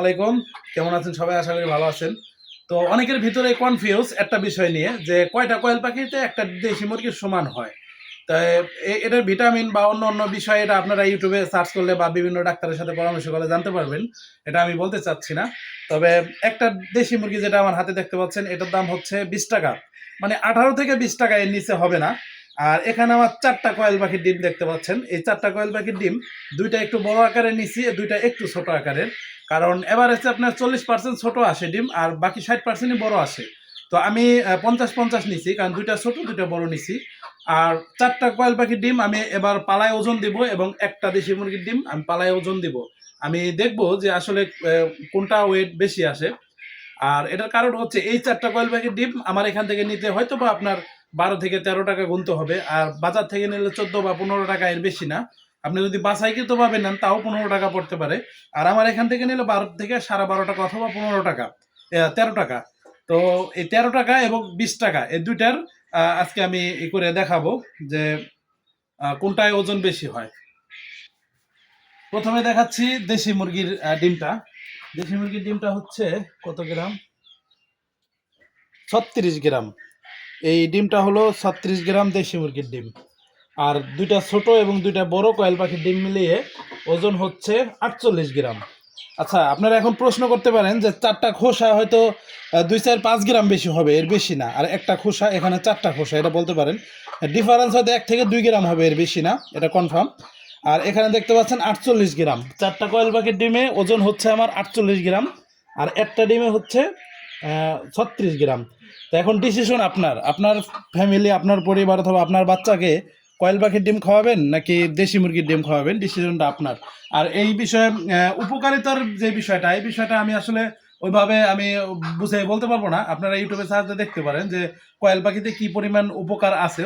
আলাইকুম। কেমন আছেন সবাই? আশা করি ভালো আছেন। তো অনেকের ভিতরে কনফিউজ একটা বিষয় নিয়ে যে কয়টা কোয়েল পাখিতে একটা দেশি মুরগির সমান হয়? তাই এটার ভিটামিন বা অন্য অন্য বিষয় এটা আপনারা ইউটিউবে সার্চ করলে বা বিভিন্ন ডাক্তারের সাথে পরামর্শ করলে জানতে পারবেন। এটা আমি বলতে চাচ্ছি না। তবে একটা দেশি মুরগি যেটা আমার হাতে দেখতে পাচ্ছেন, এটার দাম হচ্ছে বিশ টাকা। মানে আঠারো থেকে বিশ টাকা এর নিচে হবে না। আর এখানে আমার চারটা কয়েল পাখির ডিম দেখতে পাচ্ছেন। এই চারটা কয়েল পাখির ডিম দুইটা একটু বড় আকারের নিচে দুইটা একটু ছোট আকারের। কারণ এভারেজে আপনার চল্লিশ পার্সেন্ট ছোট আসে ডিম, আর বাকি ষাট পার্সেন্টই বড় আসে তো আমি পঞ্চাশ পঞ্চাশ নিছি, কারণ দুইটা ছোট, দুইটা বড় নিছি। আর চারটা কয়েল পাখির ডিম আমি এবার পালায় ওজন দিব, এবং একটা দেশি মুরগির ডিম আমি পালায় ওজন দিব। আমি দেখব যে আসলে কোনটা ওয়েট বেশি আসে। আর এটার কারণ হচ্ছে, এই চারটা কয়েল পাখির ডিম আমার এখান থেকে নিতে হয়তো বা আপনার বারো থেকে তেরো টাকা গুনতে হবে, আর বাজার থেকে নিলে চোদ্দ বা পনেরো টাকা এর বেশি না। আপনি যদি বাসাইকৃত ভাবে নেন, তাও পনেরো টাকা পড়তে পারে। আর আমার এখান থেকে নিলে বারো থেকে সাড়ে বারো টাকা অথবা পনেরো টাকা তেরো টাকা। তো এই তেরো টাকা এবং বিশ টাকা, এই দুইটার আজকে আমি ই করে দেখাবো যে কোনটায় ওজন বেশি হয়। প্রথমে দেখাচ্ছি দেশি মুরগির ডিমটা। দেশি মুরগির ডিমটা হচ্ছে কত গ্রাম? ছত্রিশ গ্রাম। এই ডিমটা হলো ছত্রিশ গ্রাম দেশি মুরগির ডিম। আর দুইটা ছোট এবং দুইটা বড় কয়েল পাখির ডিম মিলিয়ে ওজন হচ্ছে আটচল্লিশ গ্রাম। আচ্ছা আপনারা এখন প্রশ্ন করতে পারেন যে চারটা খোসা হয়তো দুই চার পাঁচ গ্রাম বেশি হবে, এর বেশি না। আর একটা খোসা, এখানে চারটা খোসা, এটা বলতে পারেন। ডিফারেন্স হয়তো এক থেকে দুই গ্রাম হবে, এর বেশি না, এটা কনফার্ম আর এখানে দেখতে পাচ্ছেন আটচল্লিশ গ্রাম। চারটা কয়েল পাখির ডিমে ওজন হচ্ছে আমার আটচল্লিশ গ্রাম, আর একটা ডিমে হচ্ছে ছত্রিশ গ্রাম। তো এখন ডিসিশন আপনার। আপনার ফ্যামিলি আপনার পরিবার অথবা আপনার বাচ্চাকে কয়েল পাখির ডিম খাওয়াবেন নাকি দেশি মুরগির ডিম খাওয়াবেন? ডিসিশনটা আপনার। আর এই বিষয়ে উপকারিতার যে বিষয়টা, এই বিষয়টা আমি আসলে ওইভাবে আমি বুঝে বলতে পারব না। আপনারা ইউটিউবে সাহায্যে দেখতে পারেন যে কয়েল পাখিতে কী পরিমাণ উপকার আছে।